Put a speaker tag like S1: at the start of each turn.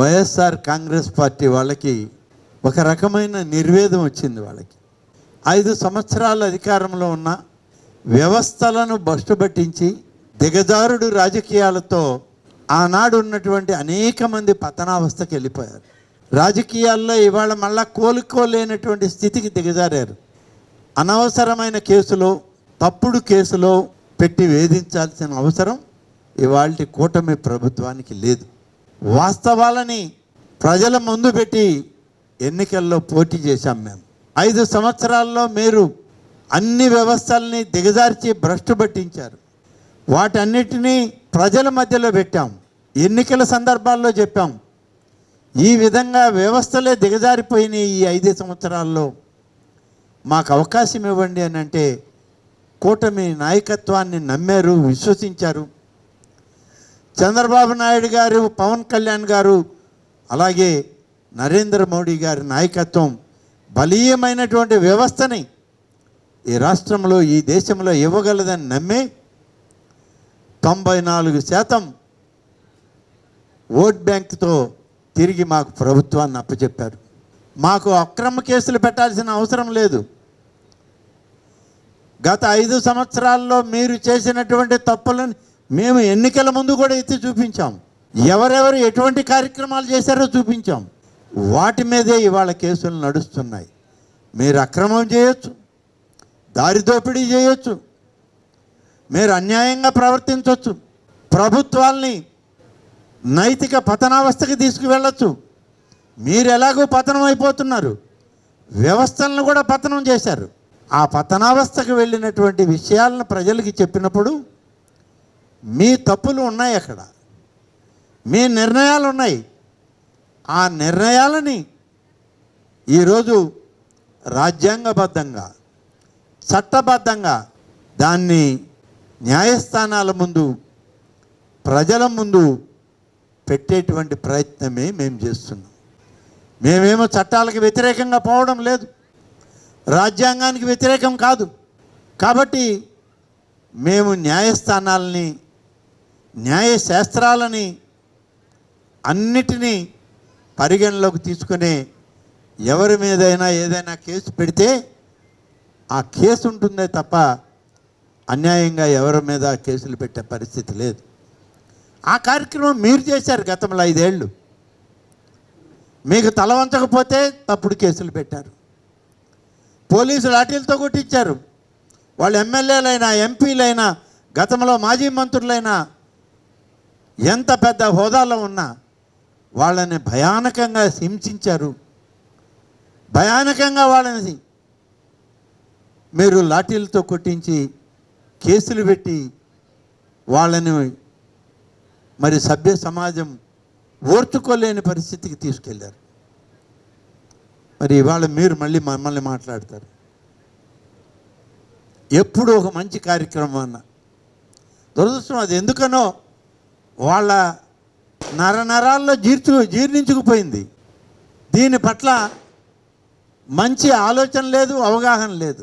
S1: YSR Congress party వాళ్ళకి ఒక రకమైన నిర్వేదం వచ్చింది వాళ్ళకి. ఐదు సంవత్సరాల అధికారంలో ఉన్న వ్యవస్థలను బస్టుబట్టించి దిగజారుడు రాజకీయాలతో ఆనాడు ఉన్నటువంటి అనేక మంది పతనావస్థకి వెళ్ళిపోయారు. రాజకీయాల్లో ఇవాళ మళ్ళా కోలుకోలేనటువంటి స్థితికి దిగజారారు. అనవసరమైన కేసులో తప్పుడు కేసులో పెట్టి వేధించాల్సిన అవసరం ఇవాళ కూటమి ప్రభుత్వానికి లేదు. వాస్తవాలని ప్రజల ముందు పెట్టి ఎన్నికల్లో పోటీ చేశాం మేము. ఐదు సంవత్సరాల్లో మీరు అన్ని వ్యవస్థల్ని దిగజార్చి భ్రష్టు పట్టించారు. వాటన్నిటినీ ప్రజల మధ్యలో పెట్టాం. ఎన్నికల సందర్భాల్లో చెప్పాం. ఈ విధంగా వ్యవస్థలే దిగజారిపోయినాయి ఈ ఐదు సంవత్సరాల్లో. మాకు అవకాశం ఇవ్వండి అని అంటే కూటమి నాయకత్వాన్ని నమ్మారు విశ్వసించారు. చంద్రబాబు నాయుడు గారు పవన్ కళ్యాణ్ గారు అలాగే నరేంద్ర మోడీ గారి నాయకత్వం బలీయమైనటువంటి వ్యవస్థని ఈ రాష్ట్రంలో ఈ దేశంలో ఇవ్వగలదని నమ్మి తొంభై నాలుగు శాతం ఓట్ బ్యాంక్తో తిరిగి మాకు ప్రభుత్వాన్ని అప్పచెప్పారు. మాకు అక్రమ కేసులు పెట్టాల్సిన అవసరం లేదు. గత ఐదు సంవత్సరాల్లో మీరు చేసినటువంటి తప్పులను మేము ఎన్నికల ముందు కూడా ఎత్తి చూపించాం. ఎవరెవరు ఎటువంటి కార్యక్రమాలు చేశారో చూపించాం. వాటి మీదే ఇవాళ కేసులు నడుస్తున్నాయి. మీరు అక్రమం చేయొచ్చు. దారి దోపిడీ చేయొచ్చు. మీరు అన్యాయంగా ప్రవర్తించవచ్చు ప్రభుత్వాల్ని నైతిక పతనావస్థకి తీసుకువెళ్ళచ్చు. మీరు ఎలాగో పతనం అయిపోతున్నారు. వ్యవస్థలను కూడా పతనం చేశారు. ఆ పతనావస్థకు వెళ్ళినటువంటి విషయాలను ప్రజలకి చెప్పినప్పుడు మీ తప్పులు ఉన్నాయి అక్కడ. మీ నిర్ణయాలు ఉన్నాయి ఆ నిర్ణయాలని ఈరోజు రాజ్యాంగబద్ధంగా చట్టబద్ధంగా దాన్ని న్యాయస్థానాల ముందు ప్రజల ముందు పెట్టేటువంటి ప్రయత్నమే మేము చేస్తున్నాం. మేమేమో చట్టాలకు వ్యతిరేకంగా పోవడం లేదు. రాజ్యాంగానికి వ్యతిరేకం కాదు. కాబట్టి మేము న్యాయస్థానాలని న్యాయశాస్త్రాలని అన్నిటినీ పరిగణలోకి తీసుకునే ఎవరి మీదైనా ఏదైనా కేసు పెడితే ఆ కేసు ఉంటుందే తప్ప అన్యాయంగా ఎవరి మీద కేసులు పెట్టే పరిస్థితి లేదు. ఆ కార్యక్రమం మీరు చేశారు గతంలో ఐదేళ్ళు. మీకు తల వంచకపోతే తప్పుడు కేసులు పెట్టారు. పోలీసులు లాఠీలతో కొట్టించారు. వాళ్ళు ఎమ్మెల్యేలైనా ఎంపీలైనా గతంలో మాజీ మంత్రులైనా ఎంత పెద్ద హోదాలో ఉన్నా వాళ్ళని భయానకంగా హింసించారు. భయానకంగా వాళ్ళని మీరు లాఠీలతో కొట్టించి కేసులు పెట్టి వాళ్ళని మరి సభ్య సమాజం ఓర్చుకోలేని పరిస్థితికి తీసుకెళ్ళారు మరి ఇవాళ మీరు మళ్ళీ మమ్మల్ని మాట్లాడతారు. ఎప్పుడు ఒక మంచి కార్యక్రమం అన్న. దురదృష్టం అది. ఎందుకనో వాళ్ళ నర నరాల్లో జీర్చు జీర్ణించుకుపోయింది. దీని పట్ల మంచి ఆలోచన లేదు అవగాహన లేదు.